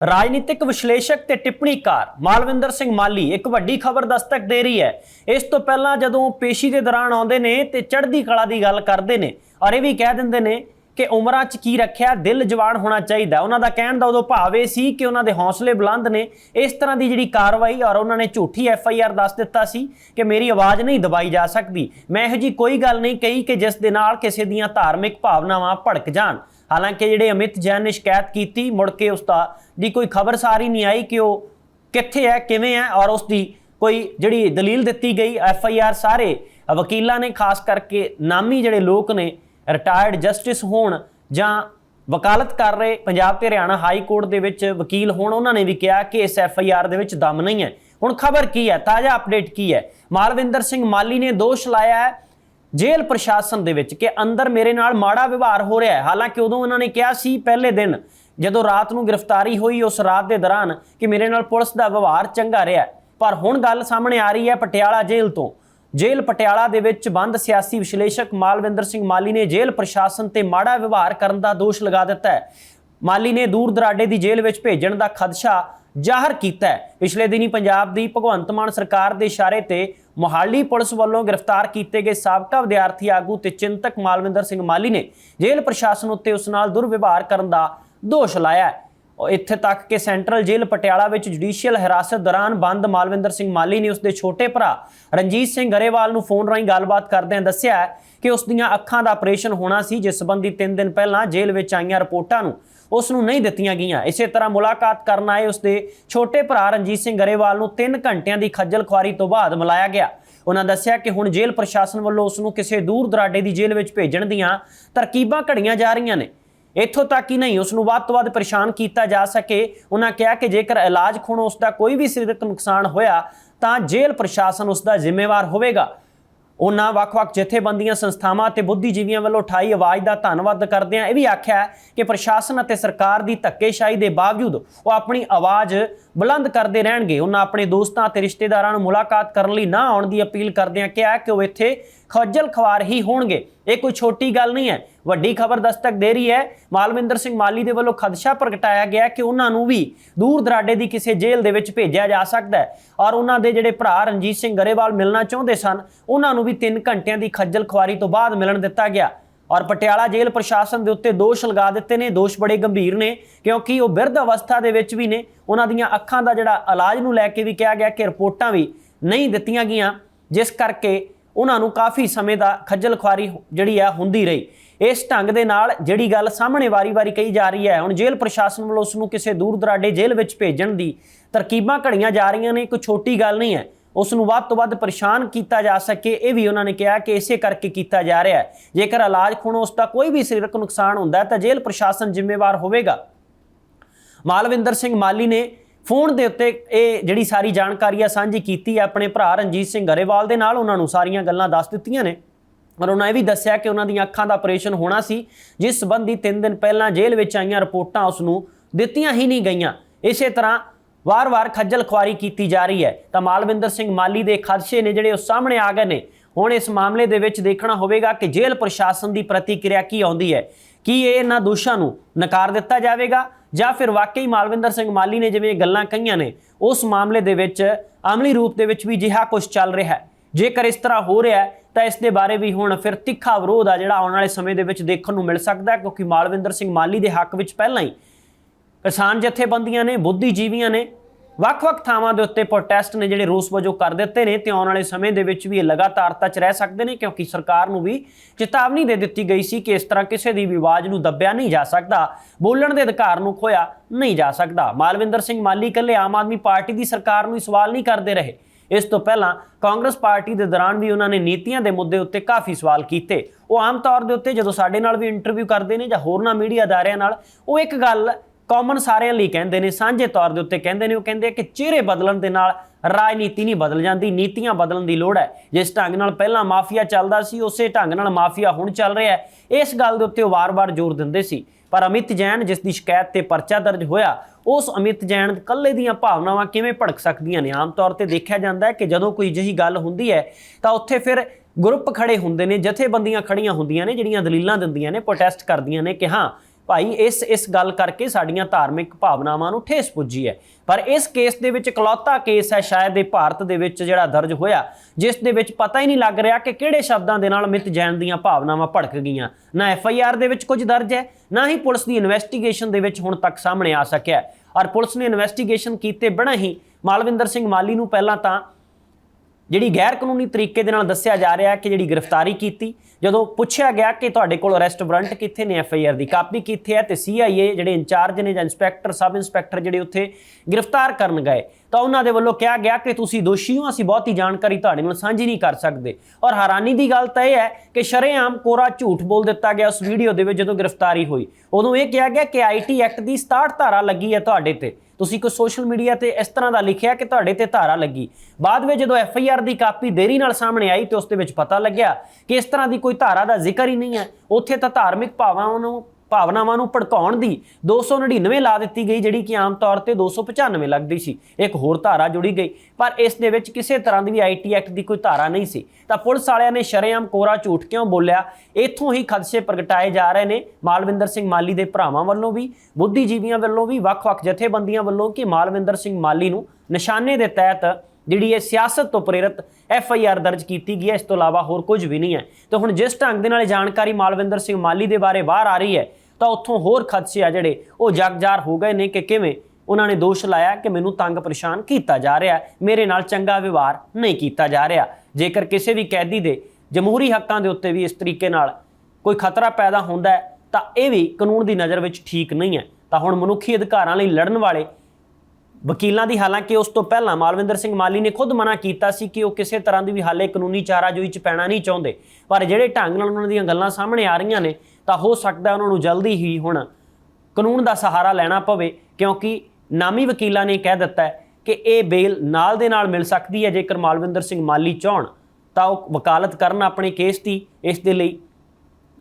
ਰਾਜਨੀਤਿਕ ਵਿਸ਼ਲੇਸ਼ਕ ਤੇ ਟਿੱਪਣੀਕਾਰ ਮਾਲਵਿੰਦਰ ਸਿੰਘ ਮਾਲੀ ਇੱਕ ਵੱਡੀ ਖਬਰ ਦਸਤਕ ਦੇ ਰਹੀ ਹੈ। ਇਸ ਤੋਂ ਪਹਿਲਾਂ ਜਦੋਂ ਪੇਸ਼ੀ ਦੇ ਦੌਰਾਨ ਆਉਂਦੇ ਨੇ ਤੇ ਚੜ੍ਹਦੀ ਕਲਾ ਦੀ ਗੱਲ ਕਰਦੇ ਨੇ, ਔਰ ਇਹ ਵੀ ਕਹਿ ਦਿੰਦੇ ਨੇ ਕਿ ਉਮਰਾਂ 'ਚ ਕੀ ਰੱਖਿਆ, ਦਿਲ ਜਵਾਨ ਹੋਣਾ ਚਾਹੀਦਾ। ਉਹਨਾਂ ਦਾ ਕਹਿਣ ਦਾ ਉਦੋਂ ਭਾਵ ਇਹ ਸੀ ਕਿ ਉਹਨਾਂ ਦੇ ਹੌਸਲੇ ਬੁਲੰਦ ਨੇ। ਇਸ ਤਰ੍ਹਾਂ ਦੀ ਜਿਹੜੀ ਕਾਰਵਾਈ, ਔਰ ਉਹਨਾਂ ਨੇ ਝੂਠੀ ਐਫ ਆਈ ਆਰ ਦੱਸ ਦਿੱਤਾ ਸੀ ਕਿ ਮੇਰੀ ਆਵਾਜ਼ ਨਹੀਂ ਦਬਾਈ ਜਾ ਸਕਦੀ। ਮੈਂ ਇਹੋ ਜੀ ਕੋਈ ਗੱਲ ਨਹੀਂ ਕਹੀ ਕਿ ਜਿਸ ਦੇ ਨਾਲ ਕਿਸੇ ਦੀਆਂ ਧਾਰਮਿਕ ਭਾਵਨਾਵਾਂ ਭੜਕ ਜਾਣ। ਹਾਲਾਂਕਿ ਜਿਹੜੇ ਅਮਿਤ ਜੈਨ ਨੇ ਸ਼ਿਕਾਇਤ ਕੀਤੀ, ਮੁੜ ਕੇ ਉਸ ਦਾ ਦੀ ਕੋਈ ਖਬਰਸਾਰ ਹੀ ਨਹੀਂ ਆਈ ਕਿ ਉਹ ਕਿੱਥੇ ਹੈ, ਕਿਵੇਂ ਹੈ ਔਰ ਉਸ ਦੀ ਕੋਈ ਜਿਹੜੀ ਦਲੀਲ ਦਿੱਤੀ ਗਈ, ਐਫ ਆਈ ਆਰ ਸਾਰੇ ਵਕੀਲਾਂ ਨੇ, ਖਾਸ ਕਰਕੇ ਨਾਮੀ ਜਿਹੜੇ ਲੋਕ ਨੇ ਰਿਟਾਇਰਡ ਜਸਟਿਸ ਹੋਣ ਜਾਂ ਵਕਾਲਤ ਕਰ ਰਹੇ ਪੰਜਾਬ ਤੇ ਹਰਿਆਣਾ ਹਾਈ ਕੋਰਟ ਦੇ ਵਿੱਚ ਵਕੀਲ ਹੋਣ, ਉਹਨਾਂ ਨੇ ਵੀ ਕਿਹਾ ਕਿ ਇਸ ਐਫ ਆਈ ਆਰ ਦੇ ਵਿੱਚ ਦਮ ਨਹੀਂ ਹੈ। ਹੁਣ ਖਬਰ ਕੀ ਹੈ? ਤਾਜ਼ਾ ਅਪਡੇਟ ਕੀ ਹੈ? ਮਾਲਵਿੰਦਰ ਸਿੰਘ ਮਾਲੀ ਨੇ ਦੋਸ਼ ਲਾਇਆ ਹੈ ਜੇਲ੍ਹ ਪ੍ਰਸ਼ਾਸਨ ਦੇ ਵਿੱਚ ਕਿ ਅੰਦਰ ਮੇਰੇ ਨਾਲ ਮਾੜਾ ਵਿਵਹਾਰ ਹੋ ਰਿਹਾ ਹੈ। ਹਾਲਾਂਕਿ ਉਦੋਂ ਉਹਨਾਂ ਨੇ ਕਿਹਾ ਸੀ ਪਹਿਲੇ ਦਿਨ, ਜਦੋਂ ਰਾਤ ਨੂੰ ਗ੍ਰਿਫਤਾਰੀ ਹੋਈ ਉਸ ਰਾਤ ਦੇ ਦੌਰਾਨ, ਕਿ ਮੇਰੇ ਨਾਲ ਪੁਲਿਸ ਦਾ ਵਿਵਹਾਰ ਚੰਗਾ ਰਿਹਾ ਪਰ ਹੁਣ ਗੱਲ ਸਾਹਮਣੇ ਆ ਰਹੀ ਹੈ ਪਟਿਆਲਾ ਜੇਲ੍ਹ ਤੋਂ। ਜੇਲ੍ਹ ਪਟਿਆਲਾ ਦੇ ਵਿੱਚ ਬੰਦ ਸਿਆਸੀ ਵਿਸ਼ਲੇਸ਼ਕ ਮਾਲਵਿੰਦਰ ਸਿੰਘ ਮਾਲੀ ਨੇ ਜੇਲ੍ਹ ਪ੍ਰਸ਼ਾਸਨ ਤੇ ਮਾੜਾ ਵਿਵਹਾਰ ਕਰਨ ਦਾ ਦੋਸ਼ ਲਗਾ ਦਿੱਤਾ ਹੈ। ਮਾਲੀ ਨੇ ਦੂਰ ਦਰਾਡੇ ਦੀ ਜੇਲ੍ਹ ਵਿੱਚ ਭੇਜਣ ਦਾ ਖਦਸ਼ਾ ਜ਼ਾਹਰ ਕੀਤਾ ਹੈ। ਪਿਛਲੇ ਦਿਨੀ ਪੰਜਾਬ ਦੀ ਭਗਵੰਤ ਮਾਨ ਸਰਕਾਰ ਦੇ ਇਸ਼ਾਰੇ ਤੇ ਮੋਹਾਲੀ ਪੁਲਿਸ ਵੱਲੋਂ ਗ੍ਰਿਫਤਾਰ ਕੀਤੇ ਗਏ ਸਾਬਕਾ ਵਿਦਿਆਰਥੀ ਆਗੂ ਤੇ ਚਿੰਤਕ ਮਾਲਵਿੰਦਰ ਸਿੰਘ ਮਾਲੀ ਨੇ ਜੇਲ੍ਹ ਪ੍ਰਸ਼ਾਸਨ ਉੱਤੇ ਉਸ ਨਾਲ ਦੁਰਵਿਵਹਾਰ ਕਰਨ ਦਾ ਦੋਸ਼ ਲਾਇਆ ਹੈ। ਇੱਥੇ ਤੱਕ ਕਿ ਸੈਂਟਰਲ ਜੇਲ੍ਹ ਪਟਿਆਲਾ ਵਿੱਚ ਜੁਡੀਸ਼ੀਅਲ ਹਿਰਾਸਤ ਦੌਰਾਨ ਬੰਦ ਮਾਲਵਿੰਦਰ ਸਿੰਘ ਮਾਲੀ ਨੇ ਉਸਦੇ ਛੋਟੇ ਭਰਾ ਰਣਜੀਤ ਸਿੰਘ ਗਰੇਵਾਲ ਨੂੰ ਫੋਨ ਰਾਹੀਂ ਗੱਲਬਾਤ ਕਰਦਿਆਂ ਦੱਸਿਆ ਕਿ ਉਸ ਦੀਆਂ ਅੱਖਾਂ ਦਾ ਆਪਰੇਸ਼ਨ ਹੋਣਾ ਸੀ, ਜਿਸ ਸੰਬੰਧੀ 3 ਦਿਨ ਪਹਿਲਾਂ ਜੇਲ੍ਹ ਵਿੱਚ ਆਈਆਂ ਰਿਪੋਰਟਾਂ ਨੂੰ ਉਸ ਨੂੰ ਨਹੀਂ ਦਿੱਤੀਆਂ ਗਈਆਂ। ਇਸੇ ਤਰ੍ਹਾਂ ਮੁਲਾਕਾਤ ਕਰਨ ਆਏ ਉਸਦੇ ਛੋਟੇ ਭਰਾ ਰਣਜੀਤ ਸਿੰਘ ਗਰੇਵਾਲ ਨੂੰ 3 ਘੰਟਿਆਂ ਦੀ ਖੱਜਲ ਖੁਆਰੀ ਤੋਂ ਬਾਅਦ ਮਿਲਾਇਆ ਗਿਆ। ਉਹਨਾਂ ਦੱਸਿਆ ਕਿ ਹੁਣ ਜੇਲ੍ਹ ਪ੍ਰਸ਼ਾਸਨ ਵੱਲੋਂ ਉਸ ਨੂੰ ਕਿਸੇ ਦੂਰ ਦਰਾਡੇ ਦੀ ਜੇਲ੍ਹ ਵਿੱਚ ਭੇਜਣ ਦੀਆਂ ਤਰਕੀਬਾਂ ਘੜੀਆਂ ਜਾ ਰਹੀਆਂ ਨੇ। ਇੱਥੋਂ ਤੱਕ ਹੀ ਨਹੀਂ, ਉਸ ਨੂੰ ਵੱਧ ਤੋਂ ਵੱਧ ਪਰੇਸ਼ਾਨ ਕੀਤਾ ਜਾ ਸਕੇ। ਉਹਨਾਂ ਕਿਹਾ ਕਿ ਜੇਕਰ ਇਲਾਜ ਖੁਣੋਂ ਉਸ ਦਾ ਕੋਈ ਵੀ ਸਰੀਰਕ ਨੁਕਸਾਨ ਹੋਇਆ, ਤਾਂ ਜੇਲ੍ਹ ਪ੍ਰਸ਼ਾਸਨ ਉਸ ਦਾ ਜ਼ਿੰਮੇਵਾਰ ਹੋਵੇਗਾ। ਉਹਨਾਂ ਵੱਖ-ਵੱਖ ਜਥੇਬੰਦੀਆਂ, ਸੰਸਥਾਵਾਂ ਅਤੇ ਬੁੱਧੀਜੀਵੀਆਂ ਵੱਲੋਂ ਉਠਾਈ ਆਵਾਜ਼ ਦਾ ਧੰਨਵਾਦ ਕਰਦਿਆਂ ਇਹ ਵੀ ਆਖਿਆ ਕਿ ਪ੍ਰਸ਼ਾਸਨ ਅਤੇ ਸਰਕਾਰ ਦੀ ਧੱਕੇਸ਼ਾਹੀ ਦੇ ਬਾਵਜੂਦ ਉਹ ਆਪਣੀ ਆਵਾਜ਼ ਬੁਲੰਦ ਕਰਦੇ ਰਹਿਣਗੇ। ਉਹਨਾਂ ਆਪਣੇ ਦੋਸਤਾਂ ਅਤੇ ਰਿਸ਼ਤੇਦਾਰਾਂ ਨੂੰ ਮੁਲਾਕਾਤ ਕਰਨ ਲਈ ਨਾ ਆਉਣ ਦੀ ਅਪੀਲ ਕਰਦਿਆਂ ਕਿਹਾ ਕਿ ਉਹ ਇੱਥੇ ਖੱਜਲ ਖਵਾਰ ਹੀ ਹੋਣਗੇ। ਇਹ ਕੋਈ ਛੋਟੀ ਗੱਲ ਨਹੀਂ ਹੈ। ਵੱਡੀ ਖਬਰ ਦਸਤਕ ਦੇ ਰਹੀ ਹੈ। ਮਾਲਵਿੰਦਰ ਸਿੰਘ ਮਾਲੀ ਦੇ ਵੱਲੋਂ ਖਦਸ਼ਾ ਪ੍ਰਗਟਾਇਆ ਗਿਆ ਕਿ ਉਹਨਾਂ ਨੂੰ ਵੀ ਦੂਰ ਦਰਾਡੇ ਦੀ ਕਿਸੇ ਜੇਲ੍ਹ ਦੇ ਵਿੱਚ ਭੇਜਿਆ ਜਾ ਸਕਦਾ ਹੈ ਔਰ ਉਹਨਾਂ ਦੇ ਜਿਹੜੇ ਭਰਾ ਰਣਜੀਤ ਸਿੰਘ ਗਰੇਵਾਲ ਮਿਲਣਾ ਚਾਹੁੰਦੇ ਸਨ, ਉਹਨਾਂ ਨੂੰ ਵੀ 3 ਘੰਟਿਆਂ ਦੀ ਖੱਜਲ ਖੁਆਰੀ ਤੋਂ ਬਾਅਦ ਮਿਲਣ ਦਿੱਤਾ ਗਿਆ। ਔਰ ਪਟਿਆਲਾ ਜੇਲ੍ਹ ਪ੍ਰਸ਼ਾਸਨ ਦੇ ਉੱਤੇ ਦੋਸ਼ ਲਗਾ ਦਿੱਤੇ ਨੇ। ਦੋਸ਼ ਬੜੇ ਗੰਭੀਰ ਨੇ ਕਿਉਂਕਿ ਉਹ ਬਿਰਧ ਅਵਸਥਾ ਦੇ ਵਿੱਚ ਵੀ ਨੇ। ਉਹਨਾਂ ਦੀਆਂ ਅੱਖਾਂ ਦਾ ਜਿਹੜਾ ਇਲਾਜ ਨੂੰ ਲੈ ਕੇ ਵੀ ਕਿਹਾ ਗਿਆ ਕਿ ਰਿਪੋਰਟਾਂ ਵੀ ਨਹੀਂ ਦਿੱਤੀਆਂ ਗਈਆਂ, ਜਿਸ ਕਰਕੇ ਉਹਨਾਂ ਨੂੰ ਕਾਫੀ ਸਮੇਂ ਦਾ ਖੱਜਲ ਖੁਆਰੀ ਜਿਹੜੀ ਆ ਹੁੰਦੀ ਰਹੀ। ਇਸ ਢੰਗ ਦੇ ਨਾਲ ਜਿਹੜੀ ਗੱਲ ਸਾਹਮਣੇ ਵਾਰੀ-ਵਾਰੀ ਕਹੀ ਜਾ ਰਹੀ ਹੈ, ਹੁਣ ਜੇਲ੍ਹ ਪ੍ਰਸ਼ਾਸਨ ਵੱਲੋਂ ਉਸ ਨੂੰ ਕਿਸੇ ਦੂਰ ਦਰਾਡੇ ਜੇਲ੍ਹ ਵਿੱਚ ਭੇਜਣ ਦੀ ਤਰਕੀਬਾਂ ਘੜੀਆਂ ਜਾ ਰਹੀਆਂ ਨੇ, ਕੋਈ ਛੋਟੀ ਗੱਲ ਨਹੀਂ ਹੈ। ਉਸ ਨੂੰ ਵੱਧ ਤੋਂ ਵੱਧ ਪਰੇਸ਼ਾਨ ਕੀਤਾ ਜਾ ਸਕੇ, ਇਹ ਵੀ ਉਹਨਾਂ ਨੇ ਕਿਹਾ ਕਿ ਇਸੇ ਕਰਕੇ ਕੀਤਾ ਜਾ ਰਿਹਾ ਹੈ। ਜੇਕਰ ਇਲਾਜ ਖੁਣੋਂ ਉਸ ਦਾ ਕੋਈ ਵੀ ਸਰੀਰਕ ਨੁਕਸਾਨ ਹੁੰਦਾ ਤਾਂ ਜੇਲ੍ਹ ਪ੍ਰਸ਼ਾਸਨ ਜ਼ਿੰਮੇਵਾਰ ਹੋਵੇਗਾ। ਮਾਲਵਿੰਦਰ ਸਿੰਘ ਮਾਲੀ ਨੇ ਫੋਨ ਦੇ ਉੱਤੇ ਇਹ ਜਿਹੜੀ ਸਾਰੀ ਜਾਣਕਾਰੀ ਆ ਸਾਂਝੀ ਕੀਤੀ ਹੈ ਆਪਣੇ ਭਰਾ ਰਣਜੀਤ ਸਿੰਘ ਗਰੇਵਾਲ ਦੇ ਨਾਲ, ਉਹਨਾਂ ਨੂੰ ਸਾਰੀਆਂ ਗੱਲਾਂ ਦੱਸ ਦਿੱਤੀਆਂ ਨੇ। ਔਰ ਉਹਨਾਂ ਇਹ ਵੀ ਦੱਸਿਆ ਕਿ ਉਹਨਾਂ ਦੀਆਂ ਅੱਖਾਂ ਦਾ ਆਪਰੇਸ਼ਨ ਹੋਣਾ ਸੀ, ਜਿਸ ਸੰਬੰਧੀ 3 ਦਿਨ ਪਹਿਲਾਂ ਜੇਲ੍ਹ ਵਿੱਚ ਆਈਆਂ ਰਿਪੋਰਟਾਂ ਉਸ ਨੂੰ ਦਿੱਤੀਆਂ ਹੀ ਨਹੀਂ ਗਈਆਂ। ਇਸੇ ਤਰ੍ਹਾਂ ਵਾਰ-ਵਾਰ ਖੱਜਲ ਖੁਆਰੀ ਕੀਤੀ ਜਾ ਰਹੀ ਹੈ। ਤਾਂ ਮਾਲਵਿੰਦਰ ਸਿੰਘ ਮਾਲੀ ਦੇ ਖਦਸ਼ੇ ਨੇ ਜਿਹੜੇ ਉਹ ਸਾਹਮਣੇ ਆ ਗਏ ਨੇ। ਹੁਣ ਇਸ ਮਾਮਲੇ ਦੇ ਵਿੱਚ ਦੇਖਣਾ ਹੋਵੇਗਾ ਕਿ ਜੇਲ੍ਹ ਪ੍ਰਸ਼ਾਸਨ ਦੀ ਪ੍ਰਤੀਕਿਰਿਆ ਕੀ ਆਉਂਦੀ ਹੈ, ਕੀ ਇਹ ਇਹਨਾਂ ਦੋਸ਼ਾਂ ਨੂੰ ਨਕਾਰ ਦਿੱਤਾ ਜਾਵੇਗਾ ਜਾਂ ਫਿਰ ਵਾਕਈ ਮਾਲਵਿੰਦਰ ਸਿੰਘ ਮਾਲੀ ਨੇ ਜਿਵੇਂ ਇਹ ਗੱਲਾਂ ਕਹੀਆਂ ਨੇ, ਉਸ ਮਾਮਲੇ ਦੇ ਵਿੱਚ ਅਮਲੀ ਰੂਪ ਦੇ ਵਿੱਚ ਵੀ ਜਿਹਾ ਕੁਝ ਚੱਲ ਰਿਹਾ ਹੈ। ਜੇਕਰ ਇਸ ਤਰ੍ਹਾਂ ਹੋ ਰਿਹਾ ਹੈ, ਤਾਂ ਇਸ ਦੇ ਬਾਰੇ ਵੀ ਹੁਣ ਫਿਰ ਤਿੱਖਾ ਵਿਰੋਧ ਆ ਜਿਹੜਾ ਆਉਣ ਵਾਲੇ ਸਮੇਂ ਦੇ ਵਿੱਚ ਦੇਖਣ ਨੂੰ ਮਿਲ ਸਕਦਾ ਹੈ, ਕਿਉਂਕਿ ਮਾਲਵਿੰਦਰ ਸਿੰਘ ਮਾਲੀ ਦੇ ਹੱਕ ਵਿੱਚ ਪਹਿਲਾਂ ਹੀ ਕਿਸਾਨ ਜਥੇਬੰਦੀਆਂ ਨੇ, ਬੁੱਧੀਜੀਵੀਆਂ ਨੇ ਵੱਖ-ਵੱਖ ਥਾਵਾਂ ਦੇ ਉੱਤੇ ਪ੍ਰੋਟੈਸਟ ਨੇ ਜਿਹੜੇ ਰੋਸ ਵਜੋਂ ਕਰ ਦਿੱਤੇ ਨੇ ਤੇ ਆਉਣ ਵਾਲੇ ਸਮੇਂ ਦੇ ਵਿੱਚ ਵੀ ਇਹ ਲਗਾਤਾਰਤਾ 'ਚ ਰਹਿ ਸਕਦੇ ਨੇ ਕਿਉਂਕਿ ਸਰਕਾਰ ਨੂੰ ਵੀ ਚੇਤਾਵਨੀ ਦੇ ਦਿੱਤੀ ਗਈ ਸੀ ਕਿ ਇਸ ਤਰ੍ਹਾਂ ਕਿਸੇ ਦੀ ਵੀ ਆਵਾਜ਼ ਨੂੰ ਦੱਬਿਆ ਨਹੀਂ ਜਾ ਸਕਦਾ, ਬੋਲਣ ਦੇ ਅਧਿਕਾਰ ਨੂੰ ਖੋਇਆ ਨਹੀਂ ਜਾ ਸਕਦਾ। ਮਾਲਵਿੰਦਰ ਸਿੰਘ ਮਾਲੀ ਇਕੱਲੇ ਆਮ ਆਦਮੀ ਪਾਰਟੀ ਦੀ ਸਰਕਾਰ ਨੂੰ ਹੀ ਸਵਾਲ ਨਹੀਂ ਕਰਦੇ ਰਹੇ। ਇਸ ਤੋਂ ਪਹਿਲਾਂ ਕਾਂਗਰਸ ਪਾਰਟੀ ਦੇ ਦੌਰਾਨ ਵੀ ਉਹਨਾਂ ਨੇ ਨੀਤੀਆਂ ਦੇ ਮੁੱਦੇ ਉੱਤੇ ਕਾਫੀ ਸਵਾਲ ਕੀਤੇ। ਉਹ ਆਮ ਤੌਰ ਦੇ ਉੱਤੇ ਜਦੋਂ ਸਾਡੇ ਨਾਲ ਵੀ ਇੰਟਰਵਿਊ ਕਰਦੇ ਨੇ ਜਾਂ ਹੋਰਨਾਂ ਮੀਡੀਆ ਅਦਾਰਿਆਂ ਨਾਲ, ਉਹ ਇੱਕ ਗੱਲ ਕਾਮਨ ਸਾਰਿਆਂ ਲਈ ਕਹਿੰਦੇ ਨੇ, ਸਾਂਝੇ ਤੌਰ ਦੇ ਉੱਤੇ ਕਹਿੰਦੇ ਨੇ, ਉਹ ਕਹਿੰਦੇ ਕਿ ਚਿਹਰੇ ਬਦਲਣ ਦੇ ਨਾਲ ਰਾਜਨੀਤੀ ਨਹੀਂ ਬਦਲ ਜਾਂਦੀ, ਨੀਤੀਆਂ ਬਦਲਣ ਦੀ ਲੋੜ ਹੈ। ਜਿਸ ਢੰਗ ਨਾਲ ਪਹਿਲਾਂ ਮਾਫੀਆ ਚੱਲਦਾ ਸੀ, ਉਸੇ ਢੰਗ ਨਾਲ ਮਾਫੀਆ ਹੁਣ ਚੱਲ ਰਿਹਾ ਹੈ। ਇਸ ਗੱਲ ਦੇ ਉੱਤੇ ਉਹ ਵਾਰ-ਵਾਰ ਜ਼ੋਰ ਦਿੰਦੇ ਸੀ। ਪਰ ਅਮਿਤ ਜੈਨ, ਜਿਸ ਦੀ ਸ਼ਿਕਾਇਤ ਤੇ ਪਰਚਾ ਦਰਜ ਹੋਇਆ, ਉਸ ਅਮਿਤ ਜੈਨ ਕੱਲੇ ਦੀਆਂ ਭਾਵਨਾਵਾਂ ਕਿਵੇਂ ਭੜਕ ਸਕਦੀਆਂ ਨੇ? ਆਮ ਤੌਰ ਤੇ ਦੇਖਿਆ ਜਾਂਦਾ ਹੈ ਕਿ ਜਦੋਂ ਕੋਈ ਜਿਹੀ ਗੱਲ ਹੁੰਦੀ ਹੈ, ਤਾਂ ਉੱਥੇ ਫਿਰ ਗਰੁੱਪ ਖੜੇ ਹੁੰਦੇ ਨੇ, ਜਥੇਬੰਦੀਆਂ ਖੜੀਆਂ ਹੁੰਦੀਆਂ ਨੇ, ਜਿਹੜੀਆਂ ਦਲੀਲਾਂ ਦਿੰਦੀਆਂ ਨੇ ਪ੍ਰੋਟੈਸਟ ਕਰਦੀਆਂ ਨੇ ਕਿ ਹਾਂ ਭਾਈ ਇਸ ਇਸ ਗੱਲ ਕਰਕੇ ਸਾਡੀਆਂ ਧਾਰਮਿਕ ਭਾਵਨਾਵਾਂ ਨੂੰ ਠੇਸ ਪੁੱਜੀ ਹੈ। ਪਰ ਇਸ ਕੇਸ ਦੇ ਵਿੱਚ ਇਕਲੌਤਾ ਕੇਸ ਹੈ ਸ਼ਾਇਦ ਇਹ ਭਾਰਤ ਦੇ ਵਿੱਚ ਜਿਹੜਾ ਦਰਜ ਹੋਇਆ, ਜਿਸ ਦੇ ਵਿੱਚ ਪਤਾ ਹੀ ਨਹੀਂ ਲੱਗ ਰਿਹਾ ਕਿ ਕਿਹੜੇ ਸ਼ਬਦਾਂ ਦੇ ਨਾਲ ਮਿਤ ਜੈਨ ਦੀਆਂ ਭਾਵਨਾਵਾਂ ਭੜਕ ਗਈਆਂ। ਨਾ ਐਫ ਆਈ ਆਰ ਦੇ ਵਿੱਚ ਕੁਝ ਦਰਜ ਹੈ, ਨਾ ਹੀ ਪੁਲਿਸ ਦੀ ਇਨਵੈਸਟੀਗੇਸ਼ਨ ਦੇ ਵਿੱਚ ਹੁਣ ਤੱਕ ਸਾਹਮਣੇ ਆ ਸਕਿਆ ਔਰ ਪੁਲਿਸ ਨੇ ਇਨਵੈਸਟੀਗੇਸ਼ਨ ਕੀਤੇ ਬਿਨਾਂ ਹੀ ਮਾਲਵਿੰਦਰ ਸਿੰਘ ਮਾਲੀ ਨੂੰ ਪਹਿਲਾਂ ਤਾਂ ਜਿਹੜੀ ਗੈਰ ਕਾਨੂੰਨੀ ਤਰੀਕੇ ਦੇ ਨਾਲ ਦੱਸਿਆ ਜਾ ਰਿਹਾ ਕਿ ਜਿਹੜੀ ਗ੍ਰਿਫਤਾਰੀ ਕੀਤੀ, ਜਦੋਂ ਪੁੱਛਿਆ ਗਿਆ ਕਿ ਤੁਹਾਡੇ ਕੋਲ ਅਰੈਸਟ ਵਾਰੰਟ ਕਿੱਥੇ ਨੇ ਐਫ ਆਈ ਆਰ ਦੀ, ਕਾਪੀ ਕਿੱਥੇ ਹੈ ਤੇ ਏ ਜਿਹੜੇ ਇੰਚਾਰਜ ਨੇ ਜਾਂ ਇੰਸਪੈਕਟਰ ਸਬ ਇੰਸਪੈਕਟਰ ਜਿਹੜੇ ਉੱਥੇ ਗ੍ਰਿਫਤਾਰ ਕਰਨ ਗਏ ਤਾਂ ਉਹਨਾਂ ਦੇ ਵੱਲੋਂ ਕਿਹਾ ਗਿਆ ਕਿ ਤੁਸੀਂ ਦੋਸ਼ੀ ਹੋ, ਅਸੀਂ ਬਹੁਤੀ ਜਾਣਕਾਰੀ ਤੁਹਾਡੇ ਨਾਲ ਸਾਂਝੀ ਨਹੀਂ ਕਰ ਸਕਦੇ। ਔਰ ਹੈਰਾਨੀ ਦੀ ਗੱਲ ਤਾਂ ਇਹ ਹੈ ਕਿ ਸ਼ਰੇਆਮ ਕੋਰਾ ਝੂਠ ਬੋਲ ਦਿੱਤਾ ਗਿਆ ਉਸ ਵੀਡੀਓ ਦੇ ਵਿੱਚ ਜਦੋਂ ਗ੍ਰਿਫਤਾਰੀ ਹੋਈ। ਉਦੋਂ ਇਹ ਕਿਹਾ ਗਿਆ ਕਿ ਆਈਟੀ ਐਕਟ ਦੀ 67 ਧਾਰਾ ਲੱਗੀ ਹੈ ਤੁਹਾਡੇ ਤੇ। ਤੁਸੀਂ ਕੋਈ ਸੋਸ਼ਲ ਮੀਡੀਆ ਤੇ ਇਸ ਤਰ੍ਹਾਂ ਦਾ ਲਿਖਿਆ ਕਿ ਤੁਹਾਡੇ ਤੇ ਧਾਰਾ ਲੱਗੀ। ਬਾਅਦ ਵਿੱਚ ਜਦੋਂ ਐਫ ਆਈ ਆਰ ਦੀ ਕਾਪੀ ਦੇਰੀ ਨਾਲ ਸਾਹਮਣੇ ਆਈ ਤੇ ਉਸ ਦੇ ਵਿੱਚ ਪਤਾ ਲੱਗਿਆ ਕਿ ਇਸ ਤਰ੍ਹਾਂ ਦੀ ਕੋਈ ਧਾਰਾ ਦਾ ਜ਼ਿਕਰ ਹੀ ਨਹੀਂ ਹੈ। ਉੱਥੇ ਤਾਂ ਧਾਰਮਿਕ ਭਾਵਾਂ ਨੂੰ ਭਾਵਨਾਵਾਂ ਨੂੰ ਭੜਕਾਉਣ ਦੀ 299 ਲਾ ਦਿੱਤੀ ਗਈ, ਜਿਹੜੀ ਕਿ ਆਮ ਤੌਰ ਤੇ 295 ਲੱਗਦੀ ਸੀ। ਇੱਕ ਹੋਰ ਧਾਰਾ ਜੁੜੀ ਗਈ, ਪਰ ਇਸ ਦੇ ਵਿੱਚ ਕਿਸੇ ਤਰ੍ਹਾਂ ਦੀ ਵੀ ਆਈਟੀ ਐਕਟ ਦੀ ਕੋਈ ਧਾਰਾ ਨਹੀਂ ਸੀ। ਤਾਂ ਪੁਲਿਸ ਵਾਲਿਆਂ ਨੇ ਸ਼ਰੇਆਮ ਕੋਰਾ ਝੂਠ ਕਿਉਂ ਬੋਲਿਆ? ਇੱਥੋਂ ਹੀ ਖਦਸ਼ੇ ਪ੍ਰਗਟਾਏ ਜਾ ਰਹੇ ਨੇ ਮਾਲਵਿੰਦਰ ਸਿੰਘ ਮਾਲੀ ਦੇ ਭਰਾਵਾਂ ਵੱਲੋਂ ਵੀ, ਬੁੱਧੀਜੀਵੀਆਂ ਵੱਲੋਂ ਵੀ, ਵੱਖ-ਵੱਖ ਜਥੇਬੰਦੀਆਂ ਵੱਲੋਂ ਕਿ ਮਾਲਵਿੰਦਰ ਸਿੰਘ ਮਾਲੀ ਨੂੰ ਨਿਸ਼ਾਨੇ ਦੇ ਤਹਿਤ ਜਿਹੜੀ ਇਹ ਸਿਆਸਤ ਤੋਂ ਪ੍ਰੇਰਿਤ ਐਫ ਆਈ ਆਰ ਦਰਜ ਕੀਤੀ ਗਈ ਹੈ, ਇਸ ਤੋਂ ਇਲਾਵਾ ਹੋਰ ਕੁਝ ਵੀ ਨਹੀਂ ਹੈ। ਤੇ ਹੁਣ ਜਿਸ ਢੰਗ ਦੇ ਨਾਲ ਇਹ ਜਾਣਕਾਰੀ ਮਾਲਵਿੰਦਰ ਸਿੰਘ ਮਾਲੀ ਦੇ ਬਾਰੇ ਬਾਹਰ ਆ ਰਹੀ ਹੈ ਤਾਂ ਉੱਥੋਂ ਹੋਰ ਖਦਸ਼ੇ ਆ ਜਿਹੜੇ ਉਹ ਜਗਜਾਰ ਹੋ ਗਏ ਨੇ ਕਿ ਕਿਵੇਂ ਉਹਨਾਂ ਨੇ ਦੋਸ਼ ਲਾਇਆ ਕਿ ਮੈਨੂੰ ਤੰਗ ਪਰੇਸ਼ਾਨ ਕੀਤਾ ਜਾ ਰਿਹਾ ਮੇਰੇ ਨਾਲ ਚੰਗਾ ਵਿਵਹਾਰ ਨਹੀਂ ਕੀਤਾ ਜਾ ਰਿਹਾ। ਜੇਕਰ ਕਿਸੇ ਵੀ ਕੈਦੀ ਦੇ ਜਮਹੂਰੀ ਹੱਕਾਂ ਦੇ ਉੱਤੇ ਵੀ ਇਸ ਤਰੀਕੇ ਨਾਲ ਕੋਈ ਖਤਰਾ ਪੈਦਾ ਹੁੰਦਾ ਹੈ, ਤਾਂ ਇਹ ਵੀ ਕਾਨੂੰਨ ਦੀ ਨਜ਼ਰ ਵਿੱਚ ਠੀਕ ਨਹੀਂ ਹੈ। ਤਾਂ ਹੁਣ ਮਨੁੱਖੀ ਅਧਿਕਾਰਾਂ ਲਈ ਲੜਨ ਵਾਲੇ ਵਕੀਲਾਂ ਦੀ ਹਾਲਾਂਕਿ ਉਸ ਤੋਂ ਪਹਿਲਾਂ ਮਾਲਵਿੰਦਰ ਸਿੰਘ ਮਾਲੀ ਨੇ ਖੁਦ ਮਨਾ ਕੀਤਾ ਸੀ ਕਿ ਉਹ ਕਿਸੇ ਤਰ੍ਹਾਂ ਦੀ ਵੀ ਹਾਲੇ ਕਾਨੂੰਨੀ ਚਾਰਾਜੋਈ ਚ ਪੈਣਾ ਨਹੀਂ ਚਾਹੁੰਦੇ। ਪਰ ਜਿਹੜੇ ਢੰਗ ਨਾਲ ਉਹਨਾਂ ਦੀਆਂ ਗੱਲਾਂ ਸਾਹਮਣੇ ਆ ਰਹੀਆਂ ਨੇ ਤਾਂ ਹੋ ਸਕਦਾ ਉਹਨਾਂ ਨੂੰ ਜਲਦੀ ਹੀ ਹੁਣ ਕਾਨੂੰਨ ਦਾ ਸਹਾਰਾ ਲੈਣਾ ਪਵੇ, ਕਿਉਂਕਿ ਨਾਮੀ ਵਕੀਲਾਂ ਨੇ ਕਹਿ ਦਿੱਤਾ ਹੈ ਕਿ ਇਹ ਬੇਲ ਨਾਲ ਦੇ ਨਾਲ ਮਿਲ ਸਕਦੀ ਹੈ। ਜੇਕਰ ਮਾਲਵਿੰਦਰ ਸਿੰਘ ਮਾਲੀ ਚਾਹਣ ਤਾਂ ਉਹ ਵਕਾਲਤ ਕਰਨ ਆਪਣੇ ਕੇਸ ਦੀ, ਇਸ ਦੇ ਲਈ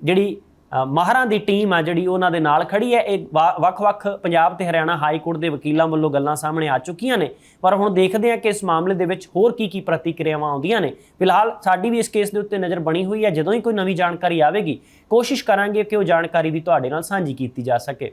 ਜਿਹੜੀ ਮਾਹਰਾਂ ਦੀ ਟੀਮ ਆ ਜਿਹੜੀ ਉਹਨਾਂ ਦੇ ਨਾਲ ਖੜੀ ਹੈ। ਇਹ ਵਾ- ਵੱਖ-ਵੱਖ ਪੰਜਾਬ ਤੇ ਹਰਿਆਣਾ ਹਾਈ ਕੋਰਟ ਦੇ ਵਕੀਲਾਂ ਵੱਲੋਂ ਗੱਲਾਂ ਸਾਹਮਣੇ ਆ ਚੁੱਕੀਆਂ ਨੇ। ਪਰ ਹੁਣ ਦੇਖਦੇ ਹਾਂ ਕਿ ਇਸ ਮਾਮਲੇ ਦੇ ਵਿੱਚ ਹੋਰ ਕੀ ਕੀ ਪ੍ਰਤੀਕਿਰਿਆਵਾਂ ਆਉਂਦੀਆਂ ਨੇ। ਫਿਲਹਾਲ ਸਾਡੀ ਵੀ ਇਸ ਕੇਸ ਦੇ ਉੱਤੇ ਨਜ਼ਰ ਬਣੀ ਹੋਈ ਹੈ। ਜਦੋਂ ਹੀ ਕੋਈ ਨਵੀਂ ਜਾਣਕਾਰੀ ਆਵੇਗੀ, ਕੋਸ਼ਿਸ਼ ਕਰਾਂਗੇ ਕਿ ਉਹ ਜਾਣਕਾਰੀ ਵੀ ਤੁਹਾਡੇ ਨਾਲ ਸਾਂਝੀ ਕੀਤੀ ਜਾ ਸਕੇ।